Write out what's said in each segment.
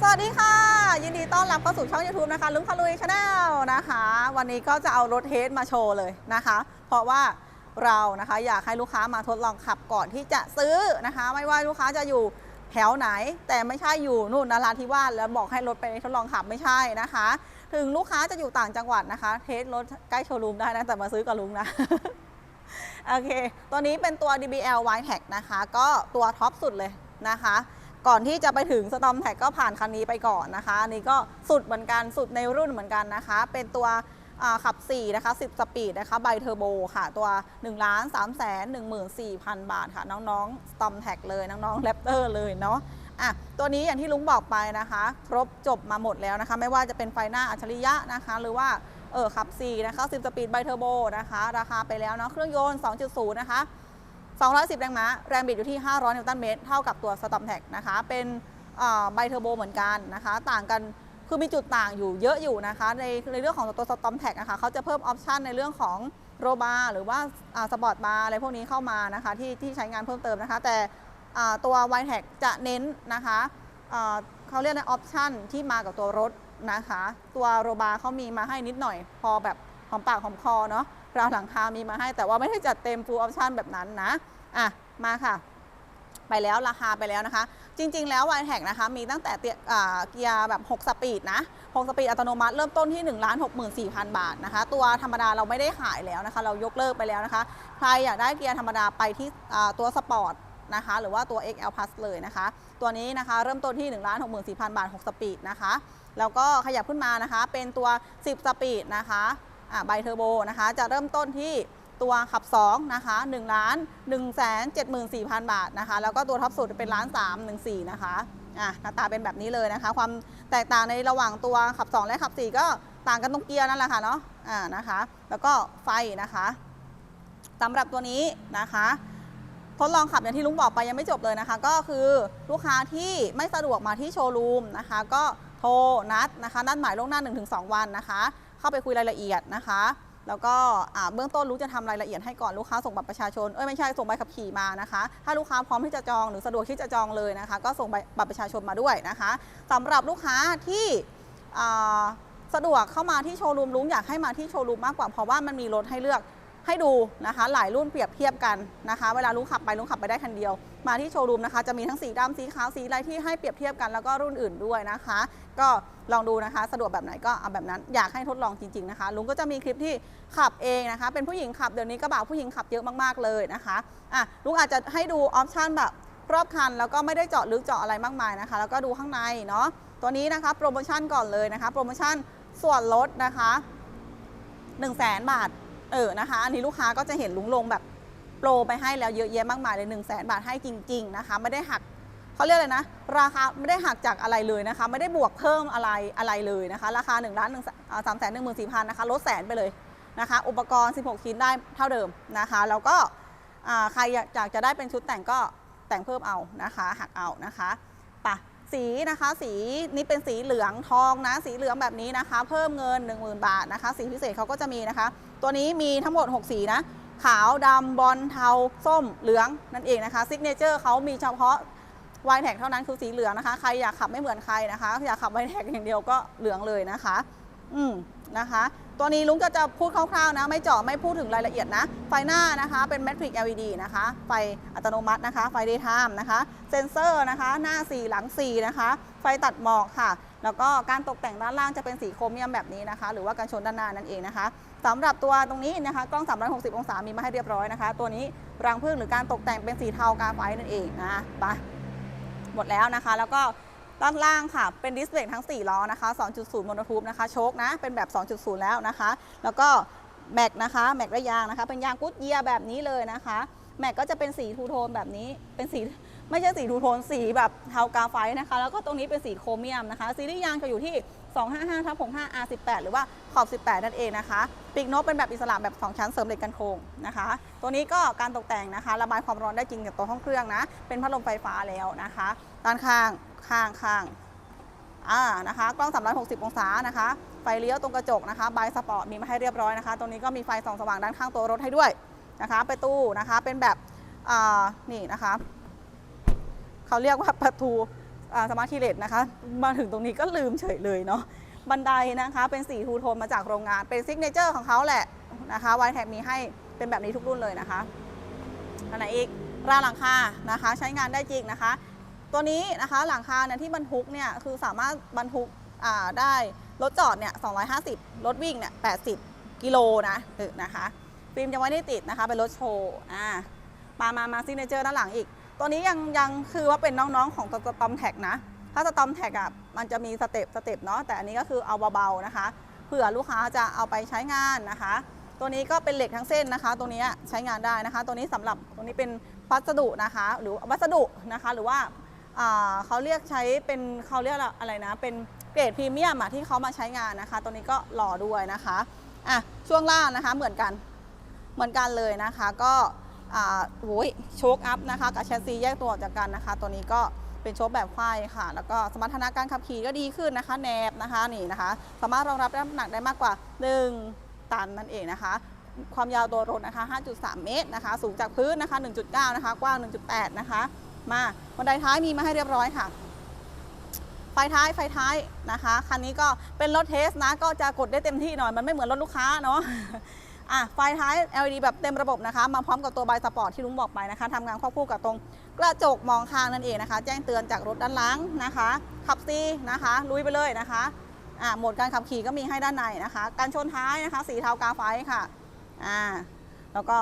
สวัสดีค่ะ ยินดีต้อนรับเข้าสู่ช่อง YouTube นะคะลุงคารุยชาแนลนะคะ วันนี้ก็จะเอารถเทสมาโชว์เลยนะคะ เพราะว่าเรานะคะอยากให้ลูกค้ามาทดลองขับก่อนที่จะซื้อนะคะ ไม่ว่าลูกค้าจะอยู่แถวไหน แต่ไม่ใช่อยู่นู่นนราธิวาสแล้วบอกให้รถไปทดลองขับไม่ใช่นะคะ ถึงลูกค้าจะอยู่ต่างจังหวัดนะคะ เทสรถใกล้โชว์รูมได้นะแต่มาซื้อกับลุงนะโอเค ตัวนี้เป็นตัว DBL y t a g นะคะ ก็ตัวท็อปสุดเลยนะคะ ก่อนที่จะไปถึงสตอมแท็กก็ผ่านคันนี้ไปก่อนนะคะอันนี้ก็สุดเหมือนกันสุดในรุ่นเหมือนกันนะคะ เป็นตัวขับ 4 นะคะ 10 สปีดนะคะไบเทอร์โบค่ะ ตัว1 3 1 4 0 0 0 บาทค่ะ น้องๆสตอมแท็กเลย น้องๆแรปเตอร์เลยเนาะอะตัวนี้อย่างที่ลุงบอกไปนะคะ ครบจบมาหมดแล้วนะคะ ไม่ว่าจะเป็นไฟหน้าอัจฉริยะนะคะ หรือว่าเออขับ 4 นะคะ 10 สปีดไบเทอร์โบนะคะ ราคาไปแล้วเนาะเครื่องยนต์ 2.0 นะคะ 210 แรงม้า แรงบิดอยู่ที่ 500 นิวตันเมตร เท่ากับตัวสตอมแท็กนะคะ เป็นไบเทอร์โบเหมือนกันนะคะ ต่างกัน คือมีจุดต่างอยู่เยอะอยู่นะคะ ในในเรื่องของตัวสตอมแท็กนะคะเขาจะเพิ่มออปชันในเรื่องของโรบาร์หรือว่าสปอร์ตบาร์อะไรพวกนี้เข้ามานะคะที่ที่ใช้งานเพิ่มเติมนะคะ แต่ตัว y t e c จะเน้นนะคะเขาเรียกในออปชันที่มากับตัวรถนะคะ ตัวโรบาร์เขามีมาให้นิดหน่อยพอแบบ อมปากหอมคอเนาะราวหลังคามีมาให้ แต่ว่าไม่ได้จัดเต็ม full option แบบนั้นนะอะมาค่ะไปแล้วราคาไปแล้วนะคะ จริง ๆ แล้ว y t e c นะคะ มีตั้งแต่เตียเกียร์แบบ 6 สปีดนะ 6 สปีดอัตโนมัติเริ่มต้นที่ 1 6 4 0 0 0 บาทนะคะ ตัวธรรมดาเราไม่ได้ขายแล้วนะคะ เรายกเลิกไปแล้วนะคะ ใครอยากได้เกียร์ธรรมดาไปที่ตัวสปอร์ตนะคะ หรือว่าตัว XL Plus เลยนะคะ ตัวนี้นะคะเริ่มต้นที่ 1 6 4 0 0 0 บาท 6 สปีดนะคะ แล้วก็ขยับขึ้นมานะคะ เป็นตัว 10 สปีดนะคะ อ่าไบเทอร์โบนะคะ จะเริ่มต้นที่ตัวขับ2นะคะ1ล้าน1 7 4 0 0 0 บาทนะคะ แล้วก็ตัวท็อปสุดเป็นล้าน3 1 4นะคะอะหน้าตาเป็นแบบนี้เลยนะคะ ความแตกต่างในระหว่างตัวขับ 2 และขับ 4 ก็ต่างกันตรงเกียร์นั่นแหละค่ะเนาะอ่านะคะ แล้วก็ไฟนะคะสำหรับตัวนี้นะคะทดลองขับอย่างที่ลุงบอกไปยังไม่จบเลยนะคะ ก็คือลูกค้าที่ไม่สะดวกมาที่โชว์รูมนะคะ ก็โทรนัดนะคะ นัดหมายล่วงหน้า 1-2 วันนะคะ เข้าไปคุยรายละเอียดนะคะ แล้วก็เบื้องต้นรู้จะทำรายละเอียดให้ก่อนลูกค้าส่งบัตรประชาชนเอ้ยไม่ใช่ส่งใบขับขี่มานะคะ ถ้าลูกค้าพร้อมที่จะจองหรือสะดวกที่จะจองเลยนะคะ ก็ส่งใบบัตรประชาชนมาด้วยนะคะสำหรับลูกค้าที่สะดวกเข้ามาที่โชว์รูมลุงอยากให้มาที่โชว์รูมมากกว่าเพราะว่ามันมีรถให้เลือก ให้ดูนะคะ หลายรุ่นเปรียบเทียบกันนะคะ เวลาลุงขับไปลุงขับไปได้คันเดียว มาที่โชว์รูมนะคะ จะมีทั้งสีดำสีขาวสีอะไรที่ให้เปรียบเทียบกันแล้วก็รุ่นอื่นด้วยนะคะ ก็ลองดูนะคะ สะดวกแบบไหนก็เอาแบบนั้น อยากให้ทดลองจริงๆนะคะ ลุงก็จะมีคลิปที่ขับเองนะคะ เป็นผู้หญิงขับเดี๋ยวนี้กระบะผู้หญิงขับเยอะมากๆเลยนะคะอะลุงอาจจะให้ดูออปชันแบบรอบคันแล้วก็ไม่ได้เจาะลึกเจาะอะไรมากมายนะคะ แล้วก็ดูข้างในเนาะตัวนี้นะคะโปรโมชั่นก่อนเลยนะคะ โปรโมชั่นส่วนลดนะคะ 1 0 0 0 0แบาท เออนะคะ อันนี้ลูกค้าก็จะเห็นลุงลงแบบโปรไปให้แล้วเยอะแยะมากมายเลย1 0 0 0 0แสนบาทให้จริง ๆนะคะ ไม่ได้หักเขาเรียกอะไรนะ ราคาไม่ได้หักจากอะไรเลยนะคะ ไม่ได้บวกเพิ่มอะไรอะไรเลยนะคะ ราคา1นึ่งล้านหนึ่งสามแสนหนึ่งหมื่นสี่พันนะคะลดแสนไปเลยนะคะ อุปกรณ์ 16 ชิ้นได้เท่าเดิมนะคะแล้วก็ใครอยากจะได้เป็นชุดแต่งก็แต่งเพิ่มเอานะคะ หักเอานะคะไปะสีนะคะสีนี่เป็นสีเหลืองทองนะสีเหลืองแบบนี้นะคะ เพิ่มเงิน 10,000 บาทนะคะ สีพิเศษเขาก็จะมีนะคะ ตัวนี้มีทั้งหมด 6 สีนะ ขาวดำบอลเทา ส้มเหลืองนั่นเองนะคะซิกเนเจอร์เขามีเฉพาะวายแท็กเท่านั้นคือสีเหลืองนะคะ ใครอยากขับไม่เหมือนใครนะคะ อยากขับวายแท็กอย่างเดียวก็เหลืองเลยนะคะ อืมนะคะ ตัวนี้ลุงก็จะพูดคร่าวๆนะ ไม่เจาะไม่พูดถึงรายละเอียดนะ ไฟหน้านะคะ เป็น Matrix LED นะคะ ไฟอัตโนมัตินะคะ ไฟ daytime นะคะ เซนเซอร์นะคะ หน้า 4 หลัง 4 นะคะ ไฟตัดหมอกค่ะ แล้วก็การตกแต่งด้านล่างจะเป็นสีโครเมียมแบบนี้นะคะ หรือว่ากันชนด้านหน้านั่นเองนะคะสำหรับตัวตรงนี้นะคะกล้อง 360 องศามีมาให้เรียบร้อยนะคะ ตัวนี้รังผึ้งหรือการตกแต่งเป็นสีเทากาไฟนั่นเองนะไปหมดแล้วนะคะ แล้วก็ด้านล่างค่ะ เป็นดิสเบรกทั้ง 4 ล้อนะคะ 2.0 โมโนทูบนะคะ โชคนะ เป็นแบบ 2.0 แล้วนะคะ แล้วก็แม็กนะคะ แม็กระยางนะคะ เป็นยางกุดเยียร์แบบนี้เลยนะคะ แม็กก็จะเป็นสีทูโทนแบบนี้ เป็นสีไม่ใช่สีทูโทนสีแบบเทากาไฟนะคะ แล้วก็ตรงนี้เป็นสีโครเมียมนะคะ ซีรีส์ยางจะอยู่ที่ 255ทับ65 R18 หรือว่าขอบ 18 นั่นเองนะคะ ปีกนกเป็นแบบอิสระแบบ 2 ชั้นเสริมเหล็กกันโครงนะคะ ตัวนี้ก็การตกแต่งนะคะ ระบายความร้อนได้จริงกับตัวห้องเครื่องนะ เป็นพัดลมไฟฟ้าแล้วนะคะด้านข้างข้างข้างอ่านะคะกล้อง 360 องศานะคะ ไฟเลี้ยวตรงกระจกนะคะบายสปอร์ตมีมาให้เรียบร้อยนะคะ ตรงนี้ก็มีไฟส่องสว่างด้านข้างตัวรถให้ด้วย นะคะประตูนะคะเป็นแบบนี่นะคะเขาเรียกว่าประตูสมาร์ททีเลตนะคะมาถึงตรงนี้ก็ลืมเฉยเลยเนาะบันไดนะคะเป็นสีทูโทนมาจากโรงงานเป็นซิกเนเจอร์ของเขาแหละนะคะไวแท็กมีให้เป็นแบบนี้ทุกรุ่นเลยนะคะอันไหนอีกราหลังคานะคะ ใช้งานได้จริงนะคะ ตัวนี้นะคะหลังคาเนี่ยที่บรรทุกเนี่ยคือสามารถบรรทุกได้รถจอดเนี่ย250 รถวิ่งเนี่ย80 กิโลนะนะคะ ฟิล์มยังไม่ได้ติดนะคะเป็นรถโชว์อ่ามามามาซิกเนเจอร์ด้านหลังอีก ตัวนี้ยังยังคือว่าเป็นน้องๆของสตอมแท็กนะ ถ้าตอมแท็กอะมันจะมีสเต็ปสเต็ปเนาะแต่อันนี้ก็คือเอาเบาๆนะคะเผื่อลูกค้าจะเอาไปใช้งานนะคะ ตัวนี้ก็เป็นเหล็กทั้งเส้นนะคะ ตัวนี้ใช้งานได้นะคะ ตัวนี้สำหรับตัวนี้เป็นวัสดุนะคะ หรือวัสดุนะคะ หรือว่าเขาเรียกใช้เป็นเขาเรียกอะไรนะ เป็นเกรดพรีเมียมที่เขามาใช้งานนะคะ ตัวนี้ก็หล่อด้วยนะคะอะช่วงล่างนะคะเหมือนกัน เหมือนกันเลยนะคะก็โอ้ยโชคอัพนะคะกับแชสซีแยกตัวออกจากกันนะคะ ตัวนี้ก็เป็นโชคแบบไขว้ค่ะ แล้วก็สมรรถนะการขับขี่ก็ดีขึ้นนะคะแนบนะคะนี่นะคะ สามารถรองรับน้ำหนักได้มากกว่า 1 ตันนั่นเองนะคะ ความยาวตัวรถนะคะ 5.3 เมตรนะคะ สูงจากพื้นนะคะ 1.9 นะคะ กว้าง 1.8 นะคะ มาบันไดท้ายมีมาให้เรียบร้อยค่ะ ไฟท้ายไฟท้ายนะคะ คันนี้ก็เป็นรถเทสนะ ก็จะกดได้เต็มที่หน่อย มันไม่เหมือนรถลูกค้าเนาะ อะไฟท้าย LED แบบเต็มระบบนะคะ มาพร้อมกับตัวไบสปอร์ตที่ลุงบอกไปนะคะทำงานควบคู่กับตรงกระจกมองข้างนั่นเองนะคะ แจ้งเตือนจากรถด้านหลังนะคะ ขับซีนะคะ ลุยไปเลยนะคะอะโหมดการขับขี่ก็มีให้ด้านในนะคะ การชนท้ายนะคะ สีเทากาไฟค่ะอ่าแล้วก็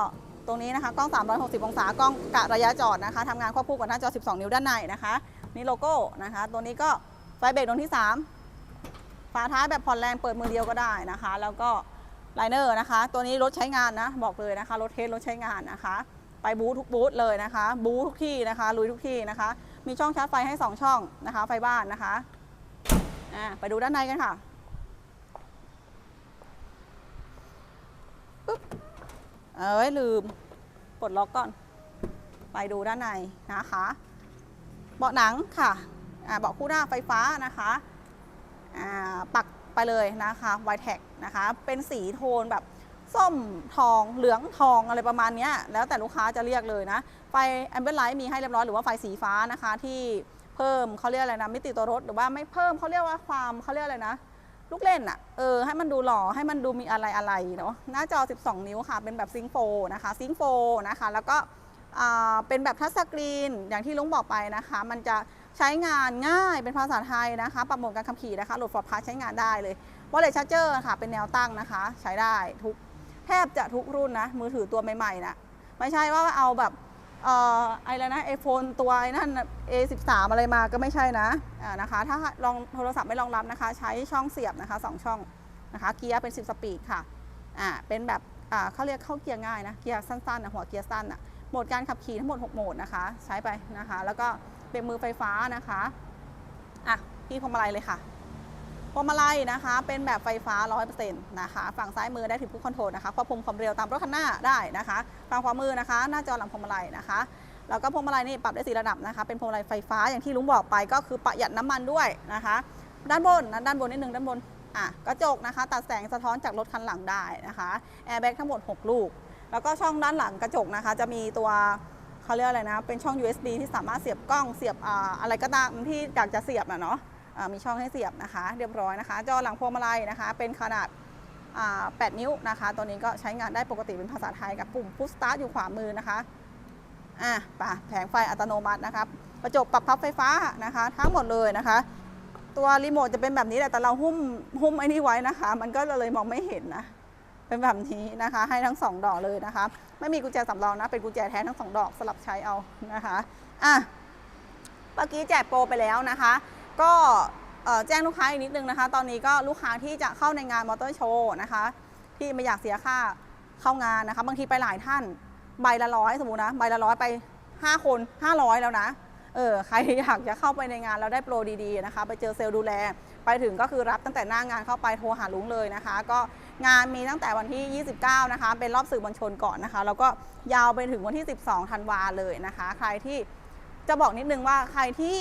ตรงนี้นะคะกล้อง 360 องศากล้องกะระยะจอดนะคะทำงานควบคู่กับหน้าจอ 12 นิ้วด้านในนะคะนี่โลโก้นะคะ ตัวนี้ก็ไฟเบรกดวงที่ 3 ฝาท้ายแบบผ่อนแรงเปิดมือเดียวก็ได้นะคะ แล้วก็ ไลเนอร์นะคะ ตัวนี้รถใช้งานนะ บอกเลยนะคะ รถเทสรถใช้งานนะคะ ไปบูธทุกบูธเลยนะคะ บูธทุกที่นะคะ ลุยทุกที่นะคะ มีช่องชาร์จไฟให้ 2 ช่องนะคะ ไฟบ้านนะคะอ่าไปดูด้านในกันค่ะปึ๊บเอ้ยลืมปลดล็อกก่อน ไปดูด้านในนะคะ เบาะหนังค่ะอ่าเบาะคู่หน้าไฟฟ้านะคะอ่าปัก ไปเลยนะคะไวแท็กนะคะ เป็นสีโทนแบบส้มทองเหลืองทองอะไรประมาณนี้แล้วแต่ลูกค้าจะเรียกเลยนะ ไฟแอมเบ l ไลท์มีให้เรียบร้อยหรือว่าไฟสีฟ้านะคะที่เพิ่มเขาเรียกอะไรนะมิติตัวรถหรือว่าไม่เพิ่มเขาเรียกว่าความเขาเรียกอะไรนะ ลูกเล่นอะเออให้มันดูหล่อให้มันดูมีอะไรอะไรเนาะหน้าจอ 12 นิ้วค่ะ เป็นแบบซิงโฟนะคะซิงโฟนะคะ แล้วก็เป็นแบบทัชสกรีนอย่างที่ลุงบอกไปนะคะ มันจะ ใช้งานง่ายเป็นภาษาไทยนะคะ ปรับโหมดการขับขี่นะคะโหลดฟอร์พาใช้งานได้เลยวอลเล็ตชาร์เจอร์ค่ะ เป็นแนวตั้งนะคะ ใช้ได้ทุกแทบจะทุกรุ่นนะ มือถือตัวใหม่ๆนะไม่ใช่ว่าเอาแบบเอ่ออะไรนะไอโฟนตัวไอ้นั่น A13 อะไรมาก็ไม่ใช่นะอ่านะคะ ถ้าลองโทรศัพท์ไม่รองรับนะคะ ใช้ช่องเสียบนะคะสองช่องนะคะ เกียร์เป็น 10 สปีดค่ะอ่าเป็นแบบอ่าเขาเรียกเข้าเกียร์ง่ายนะ เกียร์สั้นๆนะหัวเกียร์สั้นอะโหมดการขับขี่ทั้งหมด 6 โหมดนะคะ ใช้ไปนะคะ แล้วก็ เป็นมือไฟฟ้านะคะอะพี่พวงมาลัยเลยค่ะพวงมาลัยนะคะ เป็นแบบไฟฟ้า 100%นะคะ ฝั่งซ้ายมือได้ถึงผู้คอนโทรลนะคะควบคุมความเร็วตามรถคันหน้าได้นะคะ ฝั่งขวามือนะคะ หน้าจอหลังพวงมาลัยนะคะ แล้วก็พวงมาลัยนี่ปรับได้สีระดับนะคะ เป็นพวงมาลัยไฟฟ้าอย่างที่ลุงบอกไปก็คือประหยัดน้ำมันด้วยนะคะ ด้านบนนะด้านบนนิดนึงด้านบนอะกระจกนะคะ ตัดแสงสะท้อนจากรถคันหลังได้นะคะ แอร์แบ็กทั้งหมด 6 ลูก แล้วก็ช่องด้านหลังกระจกนะคะ จะมีตัว เขาเรียกอะไรนะ เป็นช่อง USB ที่สามารถเสียบกล้องเสียบออะไรก็ตามที่อยากจะเสียบนะเนาะมีช่องให้เสียบนะคะ เรียบร้อยนะคะ จอหลังพวงมาลัยนะคะ เป็นขนาด 8 นิ้วนะคะ ตัวนี้ก็ใช้งานได้ปกติเป็นภาษาไทยกับปุ่มพุชสตาร์ทอยู่ขวามือนะคะอะป่ะแผงไฟอัตโนมัตินะครับกระจกปรับพับไฟฟ้านะคะ ทั้งหมดเลยนะคะ ตัวรีโมทจะเป็นแบบนี้แหละแต่เราหุ้มหุ้มไอ้นี่ไว้นะคะ มันก็เลยมองไม่เห็นนะ เป็นแบบนี้นะคะ ให้ทั้งสองดอกเลยนะคะ ไม่มีกุญแจสำรองนะ เป็นกุญแจแท้ทั้งสองดอกสลับใช้เอานะคะอะเมื่อกี้แจกโปรไปแล้วนะคะ ก็แจ้งลูกค้าอีกนิดนึงนะคะ ตอนนี้ก็ลูกค้าที่จะเข้าในงานมอเตอร์โชว์นะคะ ที่ไม่อยากเสียค่าเข้างานนะคะ บางทีไปหลายท่านใบละร้อยสมมุตินะ ใบละร้อยไป 5 คน 500 แล้วนะเออใครอยากจะเข้าไปในงานแล้วได้โปรดีๆนะคะ ไปเจอเซลล์ดูแล ไปถึงก็คือรับตั้งแต่หน้างานเข้าไปโทรหาลุงเลยนะคะ ก็ งานมีตั้งแต่วันที่ 29 นะคะ เป็นรอบสื่อมวลชนก่อนนะคะ แล้วก็ยาวไปถึงวันที่ 12 ธันวาเลยนะคะ ใครที่จะบอกนิดนึงว่าใครที่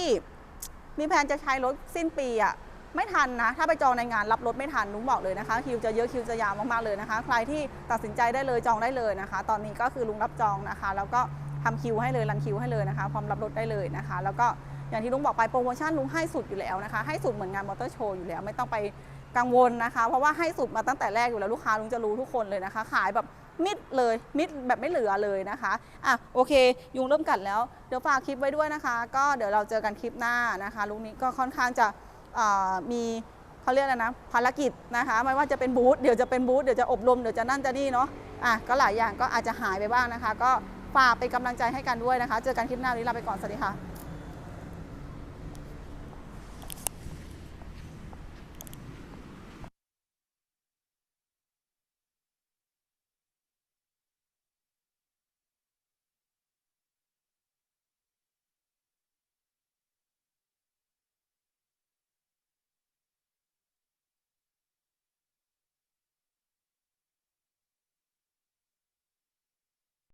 มีแผนจะใช้รถสิ้นปีอะไม่ทันนะ ถ้าไปจองในงานรับรถไม่ทันนุ้งบอกเลยนะคะคิวจะเยอะคิวจะยาวมากๆเลยนะคะ ใครที่ตัดสินใจได้เลยจองได้เลยนะคะ ตอนนี้ก็คือลุงรับจองนะคะ แล้วก็ทำคิวให้เลยรันคิวให้เลยนะคะพร้อมรับรถได้เลยนะคะ แล้วก็อย่างที่ลุงบอกไปโปรโมชั่นลุงให้สุดอยู่แล้วนะคะ ให้สุดเหมือนงานมอเตอร์โชว์อยู่แล้ว ไม่ต้องไป กังวลนะคะ เพราะว่าให้สุดมาตั้งแต่แรกอยู่แล้วลูกค้าลุงจะรู้ทุกคนเลยนะคะ ขายแบบมิดเลยมิดแบบไม่เหลือเลยนะคะอะโอเค ยุงเริ่มกัดแล้วเดี๋ยวฝากคลิปไว้ด้วยนะคะ ก็เดี๋ยวเราเจอกันคลิปหน้านะคะลุงนี้ก็ค่อนข้างจะมีเขาเรียกอะไรนะภารกิจนะคะ ไม่ว่าจะเป็นบูธเดี๋ยวจะเป็นบูธเดี๋ยวจะอบรมเดี๋ยวจะนั่นจะนี่เนาะอะก็หลายอย่างก็อาจจะหายไปบ้างนะคะ ก็ฝากเป็นกำลังใจให้กันด้วยนะคะ เจอกันคลิปหน้าวันนี้ลาไปก่อนสวัสดีค่ะ